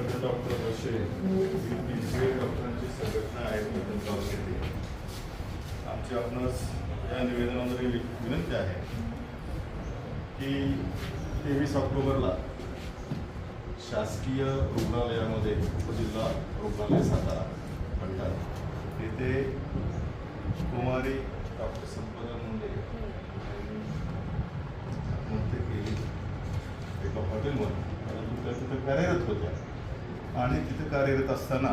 Karve doctor बशे ही तीनशे डॉक्टरांची संघटना आहे रतन येथे आमची आपणास या निवेदनामध्ये विनंती आहे की तेवीस ऑक्टोबरला शासकीय रुग्णालयामध्ये उपजिल्हा रुग्णालय सातारा भंडारा तेथे कुमारी डॉक्टर संपदा मुंडे यांनी आत्महत्या केली एका हॉटेलमध्ये परंतु त्या तिथं कार्यरत होत्या आणि तिथं कार्यरत असताना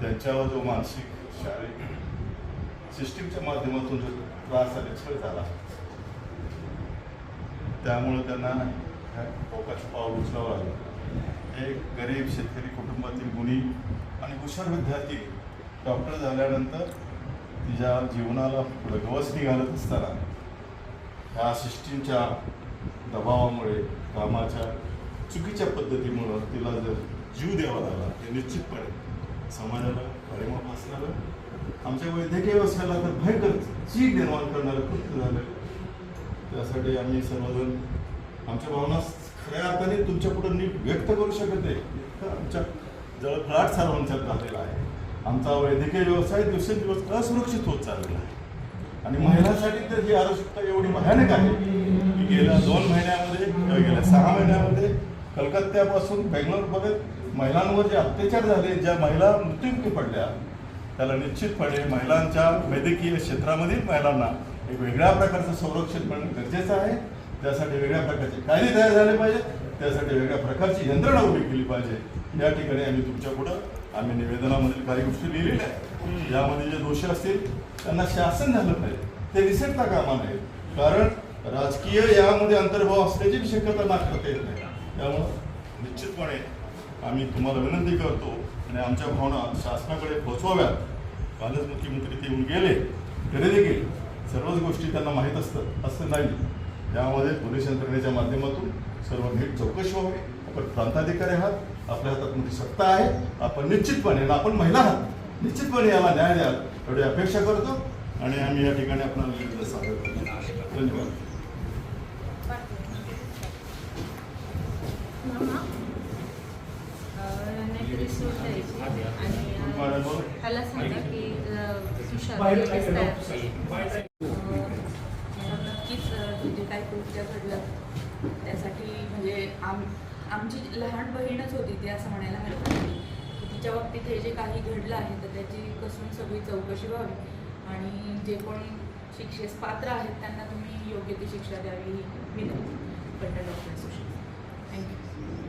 त्यांच्यावर जो मानसिक शारीरिक सिस्टीमच्या माध्यमातून जो त्रास आणि छळ झाला त्यामुळं त्यांना ह्या टोकाचं पाऊल उचलावं लागलं. एक गरीब शेतकरी कुटुंबातील गुणी आणि हुशार विद्यार्थी डॉक्टर झाल्यानंतर तिच्या जीवनाला पुढे गवसणी घालत असताना ह्या सिस्टीमच्या दबावामुळे कामाच्या चुकीच्या पद्धतीमुळं तिला जर जीव द्यावा लागला. हे निश्चितपणे समाजाला परिणाम असणारं आमच्या वैद्यकीय व्यवसायाला तर भयंकर चीड निर्माण करणारं कृत्य झालं. त्यासाठी आम्ही सर्वजण आमच्या भावना खऱ्या अर्थाने तुमच्यापुढे नीट व्यक्त करू शकत नाही. आमच्या आमच्या जळफळाट सर्वांच्यात झालेला आहे. आमचा वैद्यकीय व्यवसाय दिवसेंदिवस असुरक्षित होत चाललेला आहे. आणि महिलांसाठी तर ही आवश्यकता एवढी भयानक आहे की गेल्या दोन महिन्यामध्ये किंवा गेल्या सहा महिन्यामध्ये कलकत्त्यापासून बेंगलोरपर्यंत महिलांवर जे अत्याचार झाले ज्या महिला मृत्युमुखी पडल्या त्याला निश्चितपणे महिलांच्या वैद्यकीय क्षेत्रामधील महिलांना एक वेगळ्या प्रकारचं संरक्षण मिळणं गरजेचं आहे. त्यासाठी वेगळ्या प्रकारचे कायदे तयार झाले पाहिजेत. त्यासाठी वेगळ्या प्रकारची यंत्रणा उभी केली पाहिजे. या ठिकाणी आम्ही तुमच्या पुढं आम्ही निवेदनामधील काही गोष्टी लिहिलेल्या आहेत. यामध्ये जे दोषी असतील त्यांना शासन झालं पाहिजे. ते निसटता कामा नये कारण राजकीय यामध्ये अंतर्भाव असल्याची शक्यता नाकारता येत नाही. त्यामुळं निश्चितपणे आम्ही तुम्हाला विनंती करतो आणि आमच्या भावना शासनाकडे पोहोचवाव्यात. कालच मुख्यमंत्री ते येऊन गेले तरी देखील. सर्वच गोष्टी त्यांना माहीत असतात असं नाही. त्यामध्ये पोलीस यंत्रणेच्या माध्यमातून सर्व नीट चौकशी व्हावी. आपण प्रांताधिकारी आहात आपल्या हातात मोठी सत्ता आहे. आपण निश्चितपणे आपण महिला आहात निश्चितपणे याला न्याय द्याल एवढी अपेक्षा करतो. आणि आम्ही या ठिकाणी आपण सादर करतो. धन्यवाद. सूट द्यायची आणि सांगा की तुषार नक्कीच अं, जे काय कृत्य घडलं. त्यासाठी म्हणजे आम आमची लहान बहीणच होती ती असं म्हणायला हरकत नाही. की तिच्या बाबतीत हे जे काही घडलं आहे तर त्याची कसून सगळी चौकशी व्हावी. आणि जे कोण शिक्षेस पात्र आहेत त्यांना तुम्ही योग्य ती शिक्षा द्यावी ही विनंती. पंढर डॉक्टर सुशील